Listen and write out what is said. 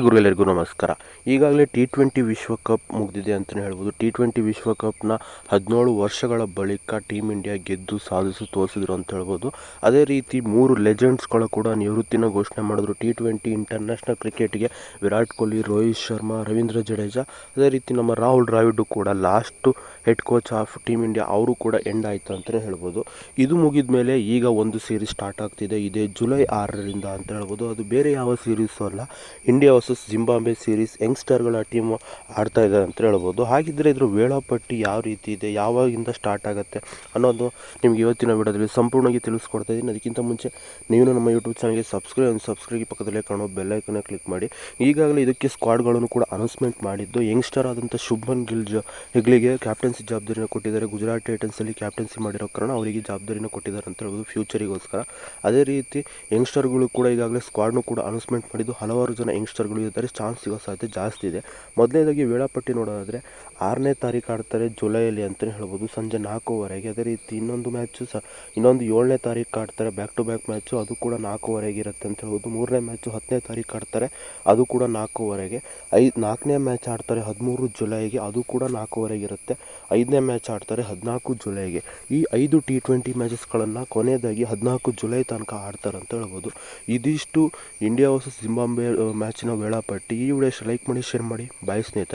ಗುರು ಎಲ್ಲರಿಗೂ ನಮಸ್ಕಾರ. ಈಗಾಗಲೇ ಟಿ ಟ್ವೆಂಟಿ ವಿಶ್ವಕಪ್ ಮುಗಿದಿದೆ ಅಂತಲೇ ಹೇಳ್ಬೋದು. ಟಿ ಟ್ವೆಂಟಿ ವಿಶ್ವಕಪ್ನ ಹದಿನೇಳು ವರ್ಷಗಳ ಬಳಿಕ ಟೀಮ್ ಇಂಡಿಯಾ ಗೆದ್ದು ಸಾಧಿಸಿ ತೋರಿಸಿದ್ರು ಅಂತ ಹೇಳ್ಬೋದು. ಅದೇ ರೀತಿ ಮೂರು ಲೆಜೆಂಡ್ಸ್ಗಳು ಕೂಡ ನಿವೃತ್ತಿನ ಘೋಷಣೆ ಮಾಡಿದ್ರು. ಟಿ ಟ್ವೆಂಟಿ ಇಂಟರ್ನ್ಯಾಷನಲ್ ಕ್ರಿಕೆಟ್ಗೆ ವಿರಾಟ್ ಕೊಹ್ಲಿ, ರೋಹಿತ್ ಶರ್ಮಾ, ರವೀಂದ್ರ ಜಡೇಜಾ, ಅದೇ ರೀತಿ ನಮ್ಮ ರಾಹುಲ್ ದ್ರಾವಿಡ್ ಕೂಡ last head coach of team India ಅವರು ಕೂಡ ಎಂಡ್ ಆಯಿತು ಅಂತಲೇ ಹೇಳ್ಬೋದು. ಇದು ಮುಗಿದ ಮೇಲೆ ಈಗ ಒಂದು ಸೀರೀಸ್ ಸ್ಟಾರ್ಟ್ ಆಗ್ತಿದೆ. ಇದೇ ಜುಲೈ ಆರರಿಂದ ಅಂತ ಹೇಳ್ಬೋದು. ಅದು ಬೇರೆ ಯಾವ ಸೀರೀಸು ಅಲ್ಲ. ಇಂಡಿಯಾ ವರ್ಸಸ್ ಜಿಂಬಾಂಬೆ ಸೀರೀಸ್ ಯಂಗ್ಸ್ಟರ್ಗಳ ಟೀಮ್ ಆಡ್ತಾ ಇದೆ ಅಂತ ಹೇಳ್ಬೋದು. ಹಾಗಿದ್ದರೆ ಇದ್ರ ವೇಳಾಪಟ್ಟಿ ಯಾವ ರೀತಿ ಇದೆ? ಯಾವಾಗಿಂದ ಸ್ಟಾರ್ಟ್ ಆಗುತ್ತೆ ಅನ್ನೋದು ನಿಮ್ಗೆ ಇವತ್ತಿನ ವಿಡಿಯೋದಲ್ಲಿ ಸಂಪೂರ್ಣವಾಗಿ ತಿಳಿಸ್ಕೊಡ್ತಾ ಇದ್ದೀನಿ. ಅದಕ್ಕಿಂತ ಮುಂಚೆ ನೀವು ನಮ್ಮ ಯೂಟ್ಯೂಬ್ ಚಾನಲ್ಗೆ ಸಬ್ಸ್ಕ್ರೈಬ್ ಸಬ್ಸ್ಕ್ರೈಬ್ ಪಕ್ಕದಲ್ಲೇ ಕಾಣೋ ಬೆಲ್ಲೈಕನ್ನ ಕ್ಲಿಕ್ ಮಾಡಿ. ಈಗಾಗಲೇ ಇದಕ್ಕೆ ಸ್ಕ್ವಾಡ್ಗಳನ್ನು ಕೂಡ ಅನೌನ್ಸ್ಮೆಂಟ್ ಮಾಡಿದ್ದು ಯಂಗ್ಸ್ಟರ್ ಆದಂಥ ಶುಭ್ಮನ್ ಗಿಲ್ ಜ ಹೆಗ್ಲಿಗೆ ಕ್ಯಾಪ್ಟನ್ಸಿ ಜವಾಬ್ದಾರಿನ ಕೊಟ್ಟಿದ್ದಾರೆ. ಗುಜರಾತ್ ಟೈಟನ್ಸಲ್ಲಿ ಕ್ಯಾಪ್ಟನ್ಸಿ ಮಾಡಿರೋ ಕಾರಣ ಅವರಿಗೆ ಜವಾಬ್ದಾರಿನ ಕೊಟ್ಟಿದ್ದಾರೆ ಅಂತ ಹೇಳ್ಬೋದು ಫ್ಯೂಚರಿಗೋಸ್ಕರ ಅದೇ ರೀತಿ ಯಂಗ್ಸ್ಟರ್ಗಳು ಕೂಡ ಈಗಾಗಲೇ ಸ್ಕ್ವಾಡ್ನು ಕೂಡ ಅನೌನ್ಸ್ಮೆಂಟ್ ಮಾಡಿದ್ದು ಹಲವಾರು ಜನ ಯಂಗ್ಸ್ಟರ್ಗಳು ಇದ್ದಾರೆ ಚಾನ್ಸ್ ಸಿಗೋ ಸಾಧ್ಯತೆ ಜಾಸ್ತಿ ಇದೆ. ಮೊದಲನೇದಾಗಿ ವೇಳಾಪಟ್ಟಿ ನೋಡೋದಾದರೆ ಆರನೇ ತಾರೀಕು ಆಡ್ತಾರೆ ಜುಲೈಯಲ್ಲಿ ಅಂತಲೇ ಹೇಳ್ಬೋದು. ಸಂಜೆ ನಾಲ್ಕೂವರೆಗೆ ಅದೇ ರೀತಿ ಇನ್ನೊಂದು ಮ್ಯಾಚು ಸಹ ಇನ್ನೊಂದು ಏಳನೇ ತಾರೀಕು ಆಡ್ತಾರೆ ಬ್ಯಾಕ್ ಟು ಬ್ಯಾಕ್ ಮ್ಯಾಚು ಅದು ಕೂಡ ನಾಲ್ಕೂವರೆಗೆ ಇರುತ್ತೆ ಅಂತ ಹೇಳ್ಬೋದು. ಮೂರನೇ ಮ್ಯಾಚು ಹತ್ತನೇ ತಾರೀಕು ಆಡ್ತಾರೆ, ಅದು ಕೂಡ ನಾಲ್ಕೂವರೆಗೆ. ಐದು ನಾಲ್ಕನೇ ಮ್ಯಾಚ್ ಆಡ್ತಾರೆ ಹದಿಮೂರು ಜುಲೈಗೆ, ಅದು ಕೂಡ ನಾಲ್ಕೂವರೆಗೆ ಇರುತ್ತೆ. ಐದನೇ ಮ್ಯಾಚ್ ಆಡ್ತಾರೆ ಹದಿನಾಲ್ಕು ಜುಲೈಗೆ. ಈ ಐದು ಟಿ ಟ್ವೆಂಟಿ ಮ್ಯಾಚಸ್ಗಳನ್ನು ಕೊನೆಯದಾಗಿ ಹದಿನಾಲ್ಕು ಜುಲೈ ತನಕ ಆಡ್ತಾರೆ ಅಂತ ಹೇಳ್ಬೋದು. ಇದಿಷ್ಟು ಇಂಡಿಯಾ ವರ್ಸಸ್ ಜಿಂಬಾಬ್ವೆ ಮ್ಯಾಚಿನ ವೇಳಾಪಟ್ಟಿ. ಈ ವಿಡಿಯೋಸ್ ಲೈಕ್ ಮಾಡಿ ಶೇರ್ ಮಾಡಿ. ಬಾಯ್ ಸ್ನೇಹಿತರೆ.